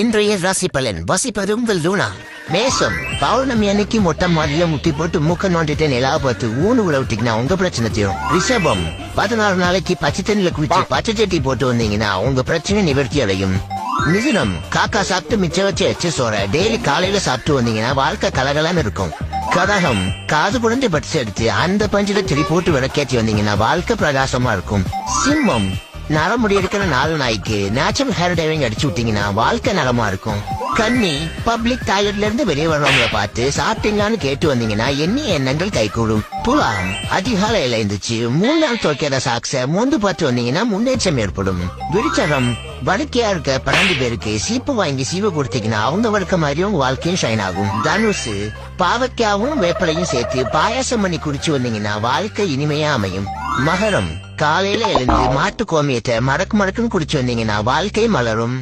இன்றைய ராசி பலன். வசிப்பது உங்கள் லூனா மேசம் பௌர்ணமி அன்னைக்கு மொட்டை மாடியில முட்டி போட்டு மூக்க நோண்டிட்டு நிலா பார்த்து ஊனு விட்டீங்கன்னா உங்க பிரச்சனை தீரும். ரிஷபம். பதினாறு நாளைக்கு பச்சை தண்ணில குளிச்சு பச்சை சட்டி போட்டு வந்தீங்கன்னா உங்க பிரச்சனை நிவர்த்தி அடையும். மிதுனம். காக்கா சாப்பிட்டு மிச்சம் வச்சு எச்சு சோற டெய்லி காலையில சாப்பிட்டு வந்தீங்கன்னா வாழ்க்கை கலகலன்னு இருக்கும். கடகம். காது குழந்தை பட்ஸ் எடுத்து அந்த பஞ்சில திரி போட்டு விளக்கேற்றி வந்தீங்கன்னா வாழ்க்கை பிரகாசமா இருக்கும். சிம்மம். நரமுடி இருக்கிற நாலு நாய்க்கு நேச்சுரல் ஹேர் டைவிங் அடிச்சு விட்டீங்கன்னா வாழ்க்கை நலமா இருக்கும். கண்ணி பப்ளிக் டாய்லெட்ல இருந்து வெளியே வர்றவங்கள பார்த்து சாப்பிட்டீங்களான்னு கேட்டு வந்தீங்கன்னா எண்ணி எண்ணங்கள் கைகூடும். புலாம் அதிகாலையில இருந்துச்சு மூணு நாள் துவைக்கிற சாக்ஸ மோந்து பார்த்து வந்தீங்கன்னா முன்னேற்றம் ஏற்படும். விருச்சரம் வடக்கையா இருக்க பன்னெண்டு பேருக்கு சீப்பு வாங்கி சீவு கொடுத்தீங்கன்னா அவங்க வழக்க மாதிரி உங்க வாழ்க்கையும் ஷைன் ஆகும். தனுசு பாவக்காவும் வேப்பலையும் சேர்த்து பாயாசம் பண்ணி குடிச்சு வந்தீங்கன்னா வாழ்க்கை இனிமையா அமையும். மகரம் காலையில எழுந்து மாட்டு கோமியத்தை மடக்கு மடக்குன்னு குடிச்சு வந்தீங்கன்னா வாழ்க்கை மலரும்.